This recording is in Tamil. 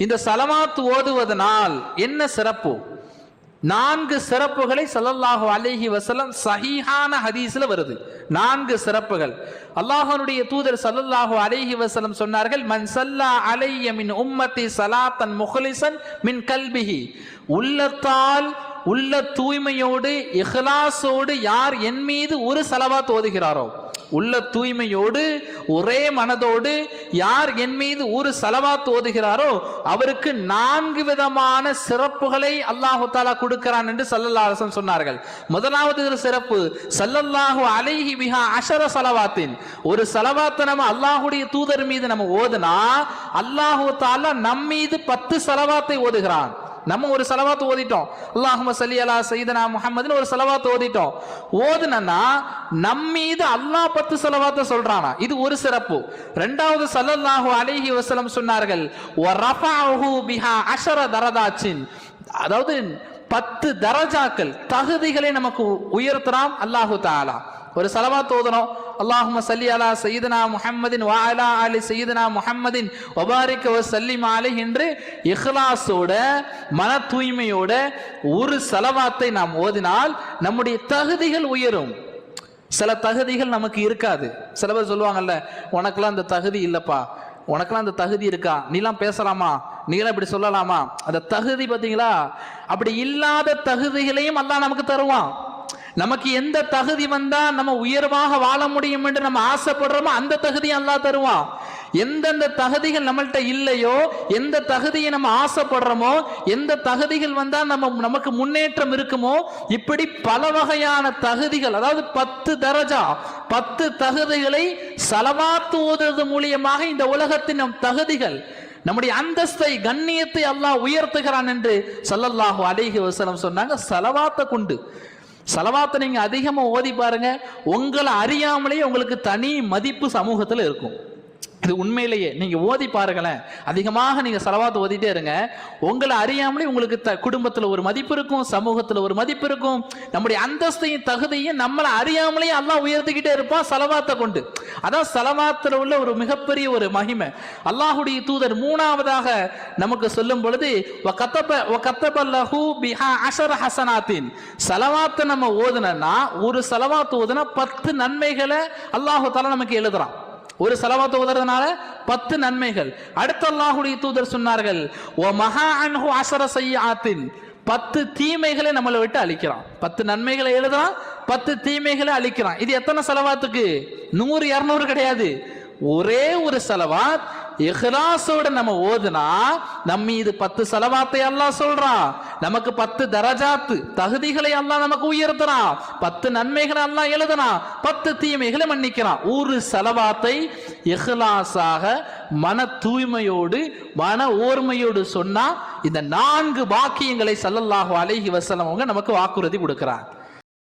இந்த சலவாத்து ஓதுவதனால் என்ன சிறப்பு? நான்கு சிறப்புகளை சல்லல்லாஹு அலைஹி வசலம் சஹீஹான ஹதீஸ்ல வருது. நான்கு சிறப்புகள். அல்லாஹனுடைய தூதர் சல்லல்லாஹு அலைஹி வசலம் சொன்னார்கள் மன் சல்லா அலைய மின் உம்மத்தி சலாத்தன் முஹ்லிசன் மின் கல்பிஹி. உள்ளத்தால் உள்ள தூய்மையோடு இஹ்லாசோடு யார் என் மீது ஒரு சலவாத் ஓதுகிறாரோ? உள்ள தூய்மையோடு ஒரே மனதோடு யார் என் மீது ஒரு சலவாத் ஓதுகிறாரோ அவருக்கு நான்கு விதமான சிறப்புகளை அல்லாஹு தாலா கொடுக்கிறான் என்று சல்லல்லா அரசன் சொன்னார்கள். முதலாவது ஒரு சிறப்பு சல்லல்லாஹு அலைஹி மிகா அஷர சலவாத்தின். ஒரு சலவாத்தை நம்ம அல்லாஹுடைய தூதர் மீது நம்ம ஓதுனா அல்லாஹு தாலா நம் மீது பத்து சலவாத்தை ஓதுகிறான். நம்ம ஒரு செலவாத்து ஓதிட்டோம். அல்லாஹும சல்லி அலா சைதனா முஹம்மதுன்னு ஒரு செலவாத்து ஓதிட்டோம். ஓதுனா நம்மீது அல்லாஹ் பத்து செலவாத்த சொல்றானா. இது ஒரு சிறப்பு. ரெண்டாவது சல்லல்லாஹு அலைஹி வசலம் சொன்னார்கள் பிஹா அஷர தரதாச்சின் அதாவது பத்து தரஜாக்கள் தகுதிகளை நமக்கு உயர்த்துறான் அல்லாஹு தாலா ஒரு செலவாத்து ஓதணும் அல்லாஹும சல்லி அலா சையதுனா முஹம்மதின் வா அலா அலி சையதுனா முஹம்மதின் ஒபாரிக்க வ சல்லிம் அலை என்று இஹ்லாஸோட மன தூய்மையோட ஒரு செலவாத்தை நாம் ஓதினால் நம்முடைய தகுதிகள் உயரும். சில தகுதிகள் நமக்கு இருக்காது. சில பேர் சொல்லுவாங்கல்ல உனக்கெல்லாம் அந்த தகுதி இல்லைப்பா. உனக்கெல்லாம் அந்த தகுதி இருக்கா? நீலாம் பேசலாமா? நீலாம் இப்படி சொல்லலாமா? அந்த தகுதி பார்த்தீங்களா அப்படி இல்லாத தகுதிகளையும் அல்லாஹ் நமக்கு தருவான். நமக்கு எந்த தகுதி வந்தா நம்ம உயர்வாக வாழ முடியும் என்று நம்ம ஆசைப்படுறோமோ அந்த தகுதி அல்லாஹ் தருவான். எந்தெந்த தகுதிகள் நம்மள்கிட்ட இல்லையோ எந்த தகுதியை நம்ம ஆசைப்படுறோமோ எந்த தகுதிகள் வந்தா நம்ம நமக்கு முன்னேற்றம் இருக்குமோ இப்படி பல வகையான தகுதிகள் அதாவது பத்து தரஜா பத்து தகுதிகளை செலவாத்து ஓதுறது மூலியமாக இந்த உலகத்தின் நம் தகுதிகள் நம்முடைய அந்தஸ்தை கண்ணியத்தை அல்லாஹ் உயர்த்துகிறான் என்று சல்லல்லாஹு அலைஹி வசலம் சொன்னாங்க. செலவாத்த கொண்டு சலவாத்தை நீங்கள் அதிகமாக ஓதி பாருங்க. உங்களை அறியாமலேயே உங்களுக்கு தனி மதிப்பு சமூகத்தில் இருக்கும். இது உண்மையிலேயே. நீங்க ஓதி பாருங்களேன். அதிகமாக நீங்க செலவாத்து ஓதிட்டே இருங்க. உங்களை அறியாமலே உங்களுக்கு த குடும்பத்துல ஒரு மதிப்பு இருக்கும் சமூகத்துல ஒரு மதிப்பு இருக்கும். நம்முடைய அந்தஸ்தையும் தகுதியும் நம்மளை அறியாமலே எல்லாம் உயர்த்திக்கிட்டே இருப்பான் செலவாத்தை கொண்டு. அதான் செலவாத்துல உள்ள ஒரு மிகப்பெரிய ஒரு மகிமை. அல்லாஹுடைய தூதர் மூணாவதாக நமக்கு சொல்லும் பொழுது "வ பிஹா ஹசனாத்தின். செலவாத்தை நம்ம ஓதுனா ஒரு செலவாத்து ஓதுனா பத்து நன்மைகளை அல்லாஹு தாலா நமக்கு எழுதுறான். ஒரு செலவாத்து ஓதுறதுனால பத்து நன்மைகள். அடுத்த அல்லாஹுடைய தூதர் சொன்னார்கள் ஓ மகா அன்ஹு அசர செய்யாத்தின் பத்து தீமைகளை நம்மளை விட்டு அழிக்கிறான். பத்து நன்மைகளை எழுதுறான் பத்து தீமைகளை அழிக்கிறான். இது எத்தனை செலவாத்துக்கு? நூறு இரநூறு கிடையாது. ஒரே ஒரு செலவாத் இஹ்லாஸோட நம்ம ஓதுனா நம்ம இது பத்து செலவாத்தை அல்லாஹ் சொல்றான். நமக்கு பத்து தரஜாத்து தகுதிகளை அல்லாஹ் நமக்கு உயர்த்தலாம் பத்து நன்மைகளை அல்லாஹ் எழுதலாம் பத்து தீமைகளை மன்னிக்கிறான் ஒரு செலவாத்தை இஹ்லாஸாக மன தூய்மையோடு மன ஓர்மையோடு சொன்னா இந்த நான்கு வாக்கியங்களை சல்லல்லாஹு அலைஹி வசலம் அவங்க நமக்கு வாக்குறுதி கொடுக்கிறார்.